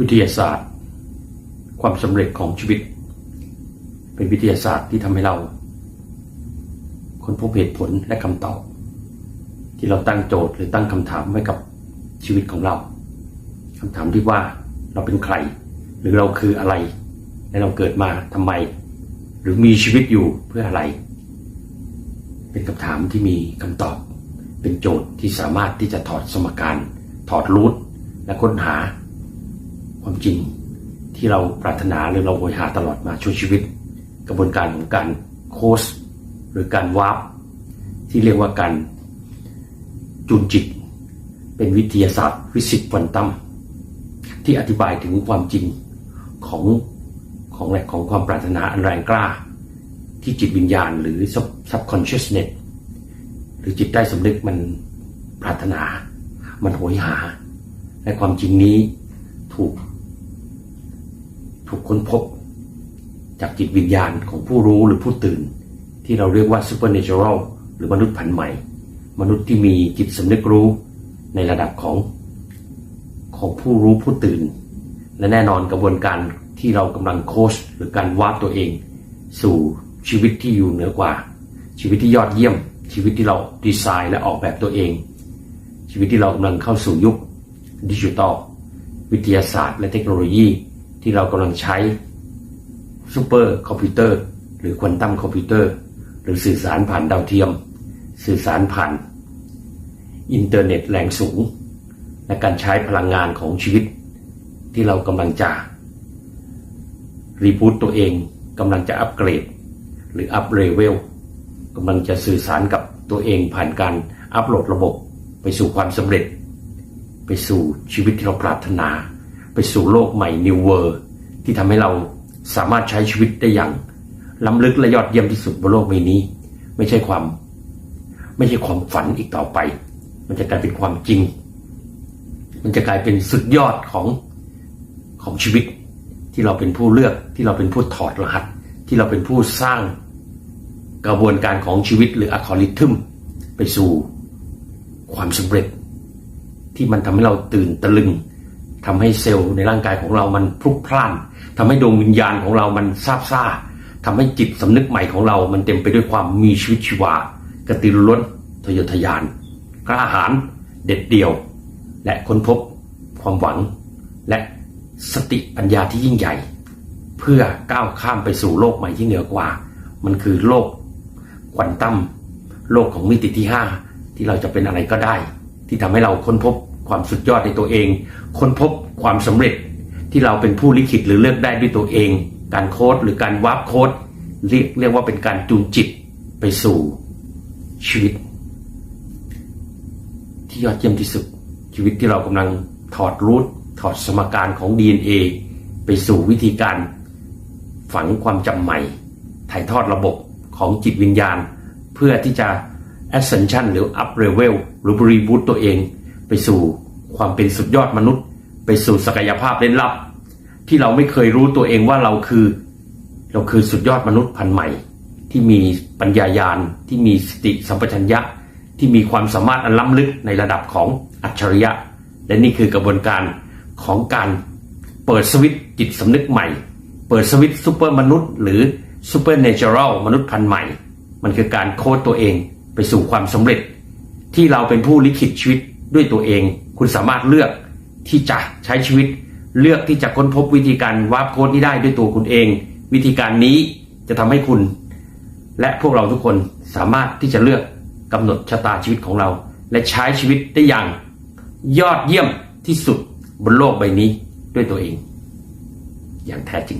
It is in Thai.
วิทยาศาสตร์ ความสำเร็จของชีวิต เป็นวิทยาศาสตร์ที่ทำให้เราค้นพบเหตุผลและคำตอบ ที่เราตั้งโจทย์หรือตั้งคำถามไว้กับชีวิตของเราคำถามที่ว่าเราเป็นใคร หรือเราคืออะไร และเราเกิดมาทำไม หรือมีชีวิตอยู่เพื่ออะไร เป็นคำถามที่มีคำตอบ เป็นโจทย์ที่สามารถที่จะถอดสมการ ถอดรูทและค้นหา ความจริงที่เราปรารถนาหรือเราโหยหาตลอดมาช่วยชีวิต กระบวนการของการโคสหรือการวาร์ปที่เรียกว่าการจูนจิต เป็นวิทยาศาสตร์ฟิสิกส์ควอนตัมที่อธิบายถึงความจริงของของแหลกของความปรารถนาอันแรงกล้า ที่จิตวิญญาณหรือ subconsciousness หรือจิตใต้สำนึกมันปรารถนา มันโหยหา และความจริงนี้ถูก ถูกค้นพบ จากจิตวิญญาณของผู้รู้หรือผู้ตื่น ที่เราเรียกว่า supernatural หรือมนุษย์พันใหม่ มนุษย์ที่มีจิตสำนึกรู้ในระดับของของผู้รู้ผู้ตื่น และแน่นอนกระบวนการที่เรากำลังโค้ชหรือการวาดตัวเอง สู่ชีวิตที่อยู่เหนือกว่า ชีวิตที่ยอดเยี่ยม ชีวิตที่เราดีไซน์และออกแบบตัวเอง ชีวิตที่เรากำลังเข้าสู่ยุคดิจิทัลวิทยาศาสตร์ และเทคโนโลยี ที่เรากำลังใช้ซูเปอร์คอมพิวเตอร์หรือควอนตัมคอมพิวเตอร์หรือสื่อสารผ่านดาวเทียม สื่อสารผ่าน อินเทอร์เน็ตแรงสูง และการใช้พลังงานของชีวิต ที่เรากำลังจะรีบูตตัวเองกำลังจะอัปเกรด หรืออัปเลเวลกำลังจะสื่อสารกับตัวเองผ่านการอัปโหลดระบบ ไปสู่ความสำเร็จ ไปสู่ชีวิตที่เราปรารถนา ไปสู่โลกใหม่ New World ที่ทำให้เราสามารถใช้ชีวิตได้อย่างล้ำลึกและยอดเยี่ยมที่สุดบนโลกใบนี้ ไม่ใช่ความ ไม่ใช่ความฝันอีกต่อไป มันจะกลายเป็นความจริง มันจะกลายเป็นสุดยอดของของชีวิต ที่เราเป็นผู้เลือกที่เราเป็นผู้ถอดรหัส ที่เราเป็นผู้สร้างกระบวนการของชีวิตหรืออัลกอริทึมไปสู่ความสำเร็จ ที่มันทำให้เราตื่นตะลึง ทำให้เซลล์ในร่างกายของเรามันพลุกพล่านทำให้ดวงวิญญาณของเรามันซาบซ่าทำให้จิตสำนึกใหม่ของเรา มันเต็มไปด้วยความมีชีวิตชีวากระตือรือร้นทะเยอทะยานกล้าหาญเด็ดเดี่ยว และค้นพบความหวัง และสติปัญญาที่ยิ่งใหญ่ เพื่อก้าวข้ามไปสู่โลกใหม่ที่เหนือกว่า มันคือโลกควอนตั้มโลกของมิติที่ 5 ที่เราจะเป็นอะไรก็ได้ ที่ทำให้เราค้นพบ ความสุดยอดในตัวเอง ค้นพบความสำเร็จที่เราเป็นผู้ลิขิตหรือเลือกได้ด้วยตัวเอง การโค้ดหรือการวาร์ปโค้ดเรียกเรียกว่าเป็นการจูนจิตไปสู่ชีวิต ที่ยอดเยี่ยมที่สุด ชีวิตที่เรากำลังถอดรูทถอดสมการของ DNA ไปสู่วิธีการฝังความจำใหม่ ถ่ายทอดระบบของจิตวิญญาณ เพื่อที่จะ ascension หรือ up level หรือ reboot ตัวเอง ไปสู่ความเป็นสุดยอดมนุษย์ ไปสู่ศักยภาพเล่นลับ ที่เราไม่เคยรู้ตัวเองว่าเราคือ เราคือสุดยอดมนุษย์พันใหม่ ที่มีปัญญายาณที่มีสติสัมปชัญญะที่มีความสามารถอันล้ำลึกในระดับของอัจฉริยะ และนี่คือกระบวนการของการเปิดสวิตจิตสำนึกใหม่ เปิดสวิตซูเปอร์มนุษย์ หรือซูเปอร์เนเจอรัลมนุษย์พันใหม่ มันคือการโค้ดตัวเองไปสู่ความสำเร็จ ที่เราเป็นผู้ลิขิตชีวิต ด้วยตัวเอง คุณสามารถเลือกที่จะใช้ชีวิต เลือกที่จะค้นพบวิธีการวาร์ปโค้ดนี้ได้ด้วยตัวคุณเอง วิธีการนี้จะทำให้คุณ และพวกเราทุกคนสามารถที่จะเลือกกำหนดชะตาชีวิตของเรา และใช้ชีวิตได้อย่าง ยอดเยี่ยมที่สุดบนโลกใบนี้ด้วยตัวเอง อย่างแท้จริง